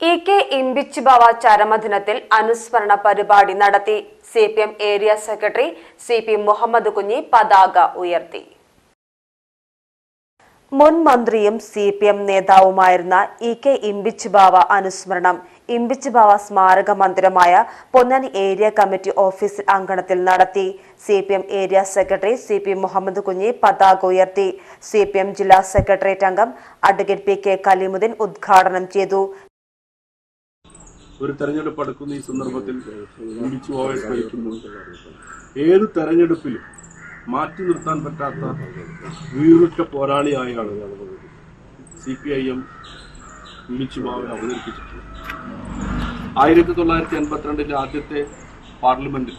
E K Imbichi ബാവ ചരമദിനത്തിൽ അനുസ്മരണ പരിപാടി നടത്തി. C P M area secretary C P Muhammad Kunhi പതാക ഉയർത്തി. മുൻ മന്ത്രിയും സി പി എം നേതാവുമായിരുന്ന ഇ കെ ഇമ്പിച്ച് ബാവ അനുസ്മരണം. ഇമ്പിച്ച് ബാവ സ്മാരക മന്ദിരമായ പൊന്നാനി ഏരിയ കമ്മിറ്റി ഓഫീസ് അങ്കണത്തിൽ നടത്തി. C P M area secretary C P Muhammad Kunhi പതാക ഉയർത്തി. സി പി എം ജില്ലാ സെക്രട്ടേറിയറ്റ് അംഗം അഡ്വക്കേറ്റ് പി കെ കലീമുദ്ദീൻ ഉദ്ഘാടനം ചെയ്തു. ഒരു തെരഞ്ഞെടുപ്പ് അടുക്കുന്ന ഈ സന്ദർഭത്തിൽ ചിന്തിച്ചു പോകാൻ ശ്രമിക്കുന്നു ഏത് തെരഞ്ഞെടുപ്പിലും മാറ്റി നിർത്താൻ പറ്റാത്ത വീറുറ്റ പോരാളിയായാണ് സി പി ഐ എം ചിന്തിച്ചു പോകാൻ അവതരിപ്പിച്ചിട്ടുള്ളത്. ആയിരത്തി തൊള്ളായിരത്തി എൺപത്തിരണ്ടിലെ ആദ്യത്തെ പാർലമെന്റിൽ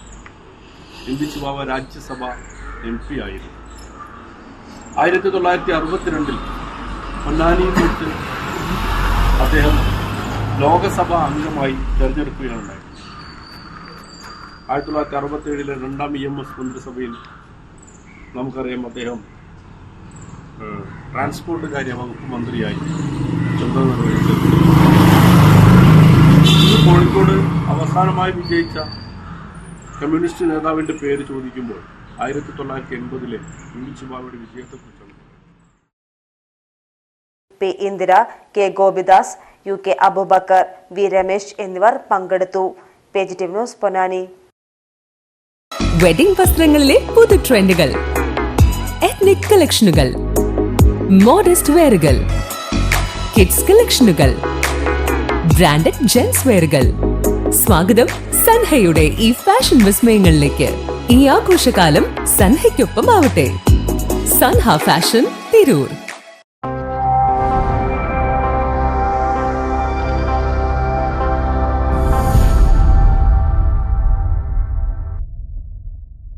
ഇന്ദിച്ചു ബാബ രാജ്യസഭ എം പി ആയിരുന്നു. ആയിരത്തി തൊള്ളായിരത്തി അറുപത്തിരണ്ടിൽ പൊന്നാനിയിൽ വെച്ച് അദ്ദേഹം ലോകസഭ അംഗമായി തെരഞ്ഞെടുക്കുകയുണ്ടായി ആയിരത്തി തൊള്ളായിരത്തി അറുപത്തി ഏഴിലെ രണ്ടാം ഇ എം എസ് മന്ത്രിസഭയിൽ നമുക്കറിയാം അദ്ദേഹം ട്രാൻസ്പോർട്ട് കാര്യ വകുപ്പ് മന്ത്രിയായി ചുമതല നിർവഹിച്ചത് ഈ കോഴിക്കോട് അവസാനമായി വിജയിച്ച കമ്മ്യൂണിസ്റ്റ് നേതാവിന്റെ പേര് ചോദിക്കുമ്പോൾ ആയിരത്തി തൊള്ളായിരത്തി എൺപതിലെ ഇമ്പിച്ചുബാവയുടെ വിജയത്തെക്കുറിച്ചാണ് P Indira K Gopidas U K Abubakkar V Ramesh എന്നിവർ പങ്കെടുത്തു. Positive news Ponnani. വെഡിംഗ് വസ്ത്രങ്ങളിലെ പുതു ട്രെൻഡുകൾ എത്നിക് കളക്ഷനുകൾ മോഡസ്റ്റ് വെയറുകൾ കിഡ്സ് കളക്ഷനുകൾ ബ്രാൻഡഡ് ജെൻസ് വെയറുകൾ സ്വാഗതം സൻഹയുടെ ഈ ഫാഷൻ വിസ്മയങ്ങളിലേക്ക്. ഈ ആഘോഷകാലം സൻഹയ്ക്കൊപ്പം ആവട്ടെ സൻഹ ഫാഷൻ തിരൂർ.